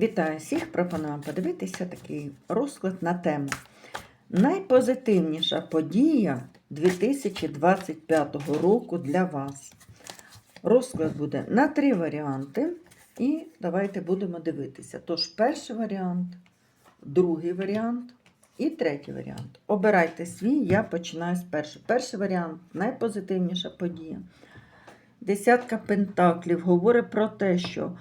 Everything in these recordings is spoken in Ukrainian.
Вітаю всіх! Пропоную подивитися такий розклад на тему. Найпозитивніша подія 2025 року для вас. Розклад буде на три варіанти. І давайте будемо дивитися. Тож, перший варіант, другий варіант і третій варіант. Обирайте свій, я починаю з першого. Перший варіант найпозитивніша подія. Десятка пентаклів говорить про те, що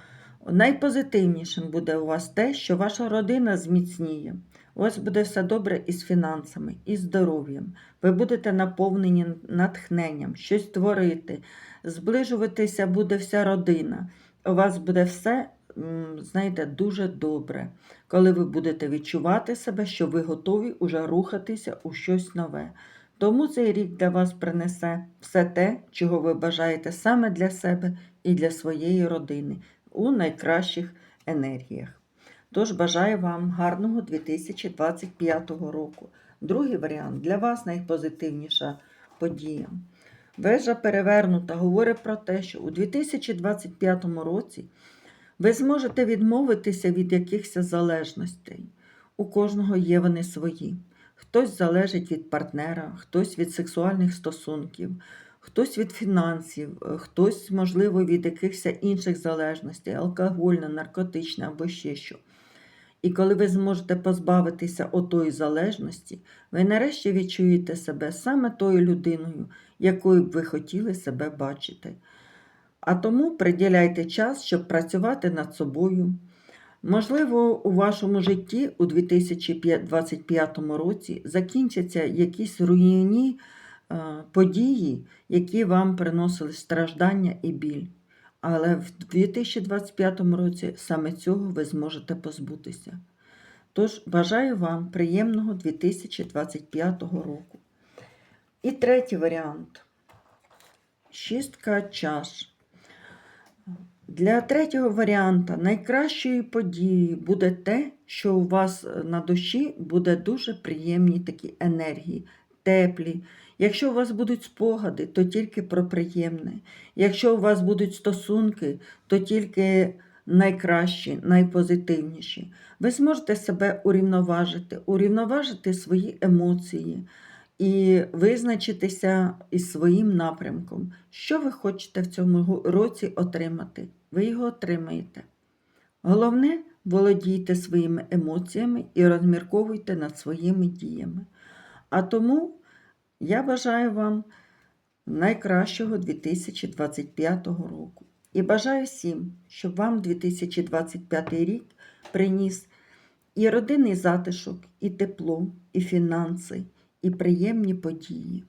найпозитивнішим буде у вас те, що ваша родина зміцніє. У вас буде все добре із фінансами, і здоров'ям. Ви будете наповнені натхненням, щось творити, зближуватися буде вся родина. У вас буде все, знаєте, дуже добре, коли ви будете відчувати себе, що ви готові уже рухатися у щось нове. Тому цей рік для вас принесе все те, чого ви бажаєте саме для себе і для своєї родини у найкращих енергіях. Тож бажаю вам гарного 2025 року. Другий варіант для вас найпозитивніша подія. Вежа перевернута говорить про те, що у 2025 році ви зможете відмовитися від якихось залежностей. У кожного є вони свої. Хтось залежить від партнера, хтось від сексуальних стосунків, хтось від фінансів, е, хтось, можливо, від якихось інших залежностей, алкогольна, наркотична або ще що. І коли ви зможете позбавитися отої залежності, ви нарешті відчуєте себе саме тою людиною, якою б ви хотіли себе бачити. А тому приділяйте час, щоб працювати над собою. Можливо, у вашому житті у 2025 році закінчаться якісь руйнівні події, які вам приносили страждання і біль. Але в 2025 році саме цього ви зможете позбутися. Тож бажаю вам приємного 2025 року. І третій варіант. Шістка чаш. Для третього варіанта найкращою подією буде те, що у вас на душі буде дуже приємні такі енергії, теплі. Якщо у вас будуть спогади, то тільки про приємне. Якщо у вас будуть стосунки, то тільки найкращі, найпозитивніші. Ви зможете себе урівноважити, урівноважити свої емоції і визначитися із своїм напрямком. Що ви хочете в цьому році отримати? Ви його отримаєте. Головне, володійте своїми емоціями і розмірковуйте над своїми діями. А тому я бажаю вам найкращого 2025 року. І бажаю всім, щоб вам 2025 рік приніс і родинний затишок, і тепло, і фінанси, і приємні події.